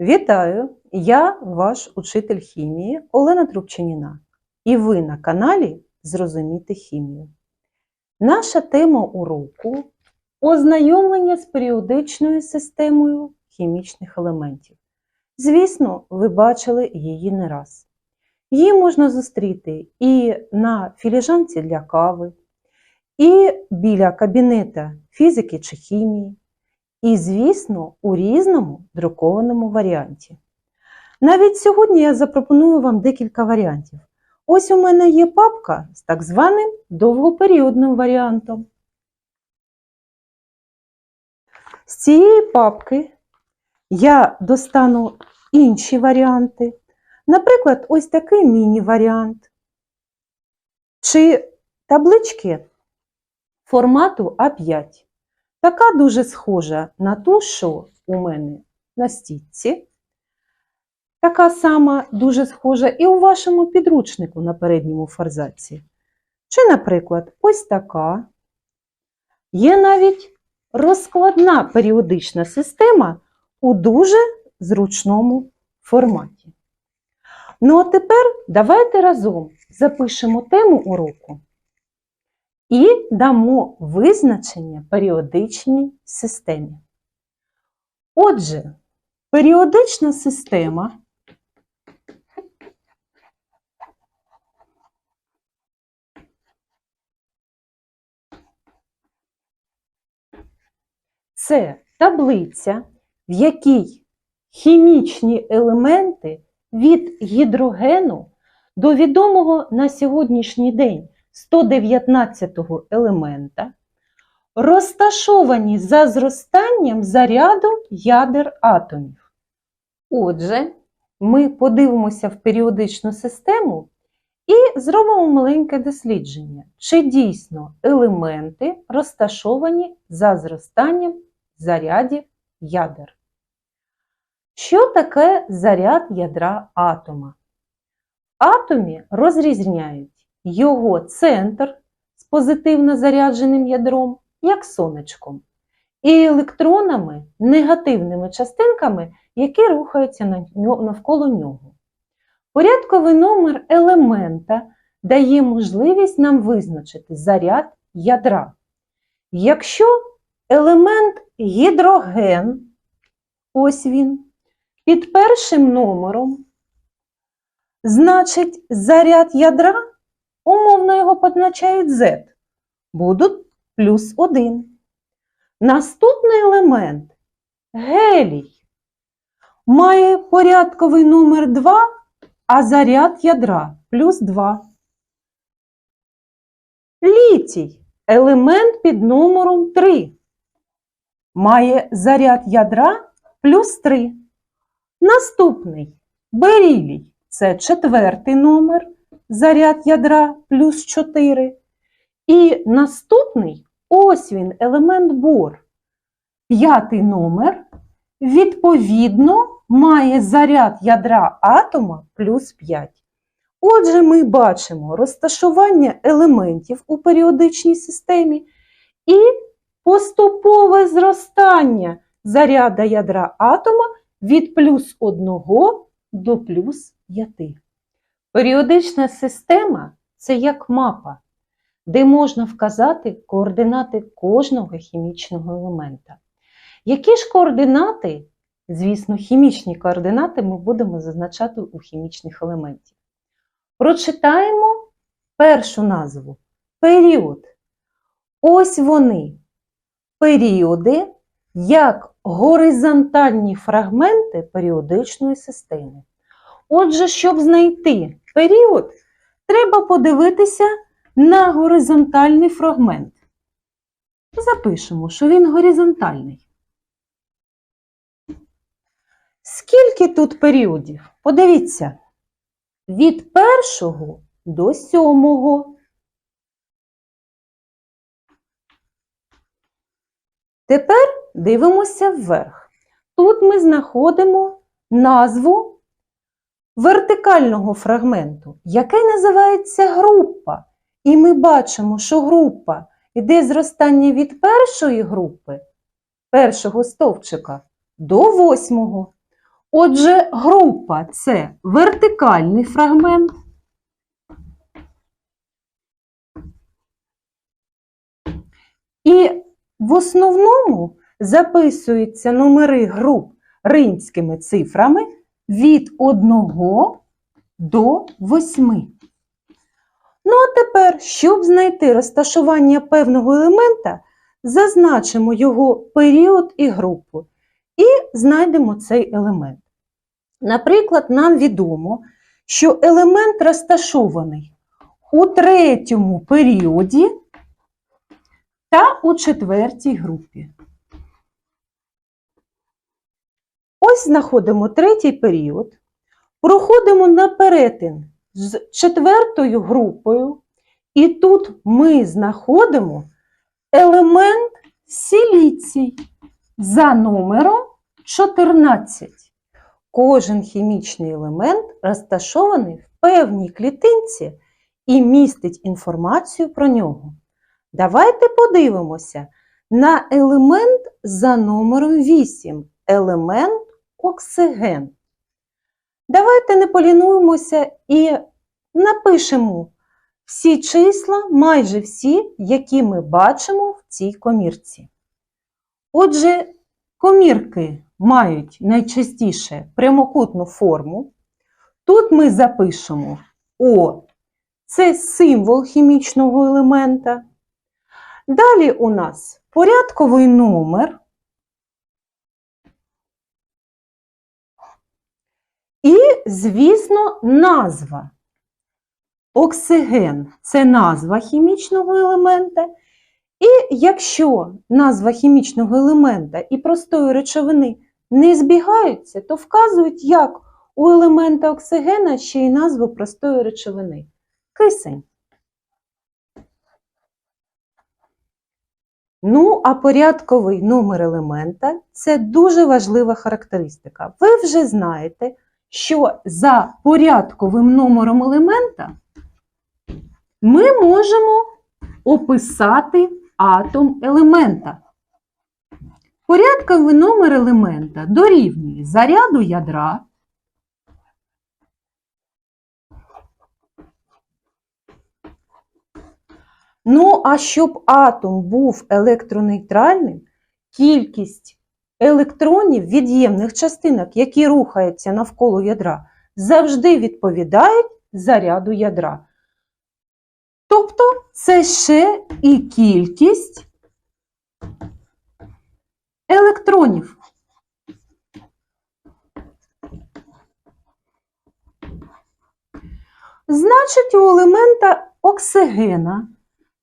Вітаю! Я ваш учитель хімії Олена Трубчаніна. І ви на каналі Зрозуміти хімію. Наша тема уроку ознайомлення з періодичною системою хімічних елементів. Звісно, ви бачили її не раз. Її можна зустріти і на філіжанці для кави, і біля кабінета фізики чи хімії, і, звісно, у різному друкованому варіанті. Навіть сьогодні я запропоную вам декілька варіантів. Ось у мене є папка з так званим довгоперіодним варіантом. З цієї папки я достану інші варіанти. Наприклад, ось такий міні-варіант. Чи таблички формату А5. Така дуже схожа на ту, що у мене на стітці. Така сама дуже схожа і у вашому підручнику на передньому форзаці. Чи, наприклад, ось така. Є навіть розкладна періодична система у дуже зручному форматі. Ну, а тепер давайте разом запишемо тему уроку і дамо визначення періодичній системі. Отже, періодична система це таблиця, в якій хімічні елементи від гідрогену до відомого на сьогоднішній день 119-го елемента розташовані за зростанням заряду ядер атомів. Отже, ми подивимося в періодичну систему і зробимо маленьке дослідження, чи дійсно елементи розташовані за зростанням зарядів ядер. Що таке заряд ядра атома? Атомі розрізняють його центр з позитивно зарядженим ядром, як сонечком, і електронами, негативними частинками, які рухаються навколо нього. Порядковий номер елемента дає можливість нам визначити заряд ядра. Якщо елемент гідроген, ось він, під першим номером, значить заряд ядра, умовно його позначають Z, будуть плюс 1. Наступний елемент гелій має порядковий номер 2, а заряд ядра плюс 2. Літій елемент під номером 3. Має заряд ядра плюс 3. Наступний берілій це четвертий номер, заряд ядра плюс 4. І наступний ось він, елемент бор. П'ятий номер, відповідно, має заряд ядра атома плюс 5. Отже, ми бачимо розташування елементів у періодичній системі і поступове зростання заряда ядра атома від плюс 1 до плюс 5. Періодична система це як мапа, де можна вказати координати кожного хімічного елемента. Які ж координати, звісно, хімічні координати ми будемо зазначати у хімічних елементів? Прочитаємо першу назву період. Ось вони, періоди, як горизонтальні фрагменти періодичної системи. Отже, щоб знайти період, треба подивитися на горизонтальний фрагмент. Запишемо, що він горизонтальний. Скільки тут періодів? Подивіться, від першого до сьомого. Тепер дивимося вверх. Тут ми знаходимо назву вертикального фрагменту, який називається група. І ми бачимо, що група йде зростання від першої групи, першого стовпчика, до восьмого. Отже, група це вертикальний фрагмент. І в основному записуються номери груп римськими цифрами від 1 до 8. Ну, а тепер, щоб знайти розташування певного елемента, зазначимо його період і групу і знайдемо цей елемент. Наприклад, нам відомо, що елемент розташований у третьому періоді та у четвертій групі. Ось знаходимо третій період, проходимо на перетин з четвертою групою, і тут ми знаходимо елемент силіцій за номером 14. Кожен хімічний елемент розташований в певній клітинці і містить інформацію про нього. Давайте подивимося на елемент за номером 8, елемент оксиген. Давайте не полінуємося і напишемо всі числа, майже всі, які ми бачимо в цій комірці. Отже, комірки мають найчастіше прямокутну форму. Тут ми запишемо О, це символ хімічного елемента. Далі у нас порядковий номер. І, звісно, назва. Оксиген це назва хімічного елемента. І якщо назва хімічного елемента і простої речовини не збігаються, то вказують, як у елемента оксигена ще й назву простої речовини кисень. Ну, а порядковий номер елемента це дуже важлива характеристика. Ви вже знаєте, що за порядковим номером елемента ми можемо описати атом елемента. Порядковий номер елемента дорівнює заряду ядра. Ну, а щоб атом був електронейтральним, кількість електронів від'ємних частинок, які рухаються навколо ядра, завжди відповідають заряду ядра. Тобто це ще і кількість електронів. Значить, у елемента оксигена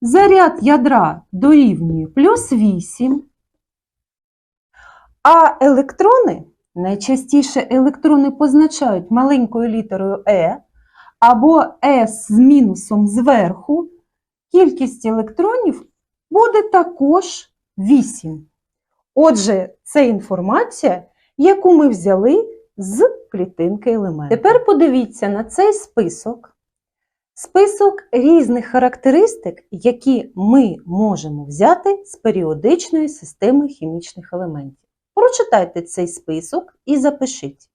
заряд ядра дорівнює плюс 8, а електрони, найчастіше електрони позначають маленькою літерою Е, або С з мінусом зверху, кількість електронів буде також 8. Отже, це інформація, яку ми взяли з клітинки елементу. Тепер подивіться на цей список. Список різних характеристик, які ми можемо взяти з періодичної системи хімічних елементів. Прочитайте цей список і запишіть.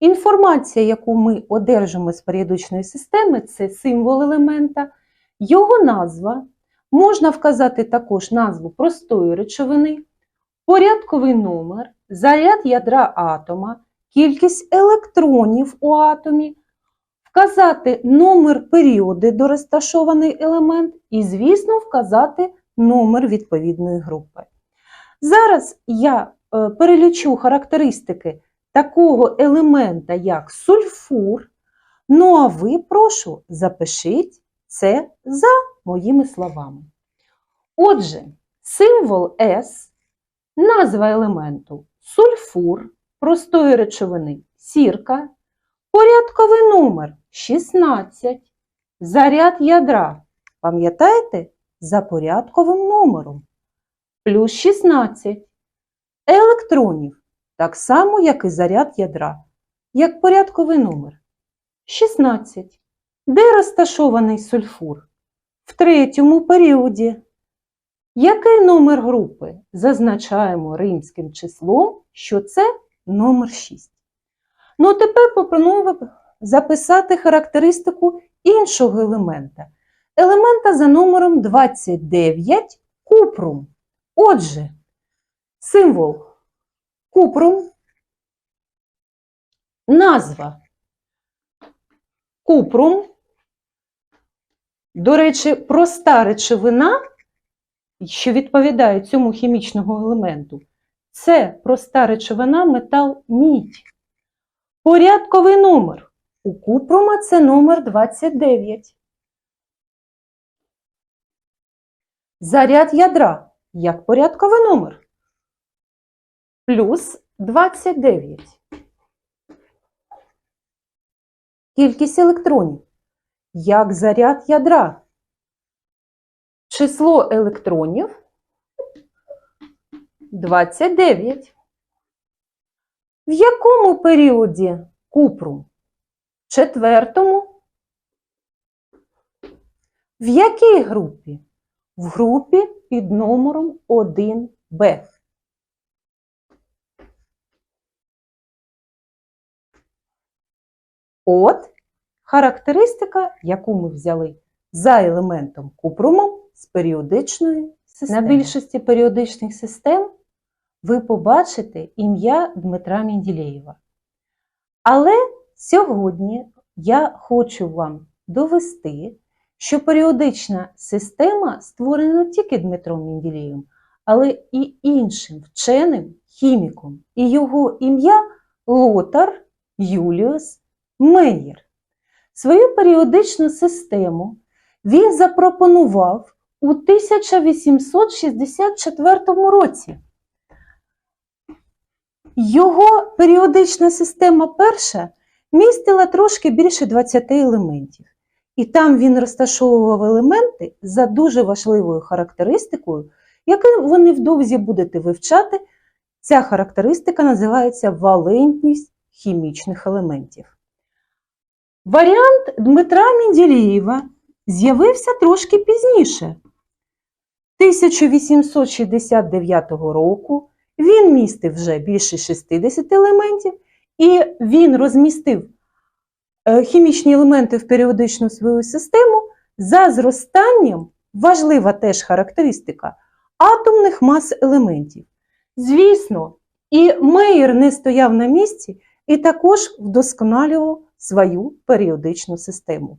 Інформація, яку ми одержимо з періодичної системи, це символ елемента, його назва. Можна вказати також назву простої речовини, порядковий номер, заряд ядра атома, кількість електронів у атомі, вказати номер періоди, до розташований елемент, і, звісно, вказати номер відповідної групи. Зараз я е, перелічу характеристики такого елемента, як сульфур. Ну, а ви, прошу, запишіть це за моїми словами. Отже, символ С, назва елементу сульфур, простої речовини сірка, порядковий номер 16, заряд ядра. Пам'ятаєте? За порядковим номером. Плюс 16. Електронів так само, як і заряд ядра, як порядковий номер. 16. Де розташований сульфур? В третьому періоді. Який номер групи? Зазначаємо римським числом, що це номер 6. Ну, а тепер пропоную записати характеристику іншого елемента. Елемента за номером 29 купрум. Отже, символ купрум, назва купрум. До речі, проста речовина, що відповідає цьому хімічному елементу, це проста речовина метал мідь. Порядковий номер. У купрума це номер 29. Заряд ядра як порядковий номер. Плюс 29. Кількість електронів як заряд ядра. Число електронів 29. В якому періоді купрум? Четвертому. В якій групі? В групі під номером 1Б. От характеристика, яку ми взяли за елементом купрумом з періодичної системи. На більшості періодичних систем ви побачите ім'я Дмитра Мінділеєва. Але сьогодні я хочу вам довести, що періодична система створена не тільки Дмитром Мінділеєвим, але і іншим вченим хіміком. І його ім'я Лотар Юліус Мейєр. Свою періодичну систему він запропонував у 1864 році. Його періодична система перша містила трошки більше 20 елементів. І там він розташовував елементи за дуже важливою характеристикою, яку ви невдовзі будете вивчати. Ця характеристика називається валентність хімічних елементів. Варіант Дмитра Мінділєєва з'явився трошки пізніше. 1869 року він містив вже більше 60 елементів, і він розмістив хімічні елементи в періодичну свою систему за зростанням, важлива теж характеристика, атомних мас елементів. Звісно, і Мейер не стояв на місці і також вдосконалював свою періодичну систему.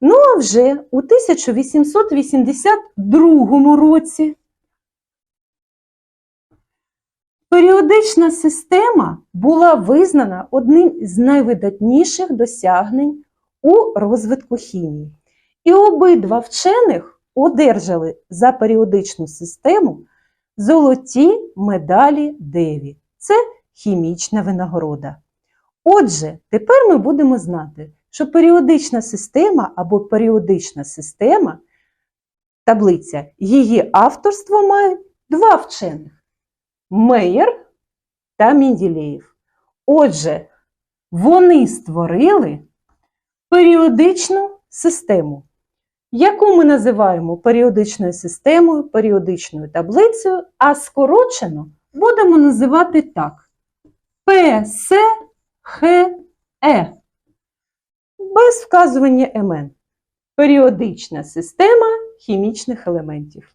Ну а вже у 1882 році періодична система була визнана одним з найвидатніших досягнень у розвитку хімії. І обидва вчених одержали за періодичну систему золоті медалі Деві. Це хімічна винагорода. Отже, тепер ми будемо знати, що періодична система або періодична система, таблиця, її авторство мають два вчених Мейер та Мінділеєв. Отже, вони створили періодичну систему, яку ми називаємо періодичною системою, періодичною таблицею, а скорочено будемо називати так: ПСХЕ. Без вказування МН. Періодична система хімічних елементів.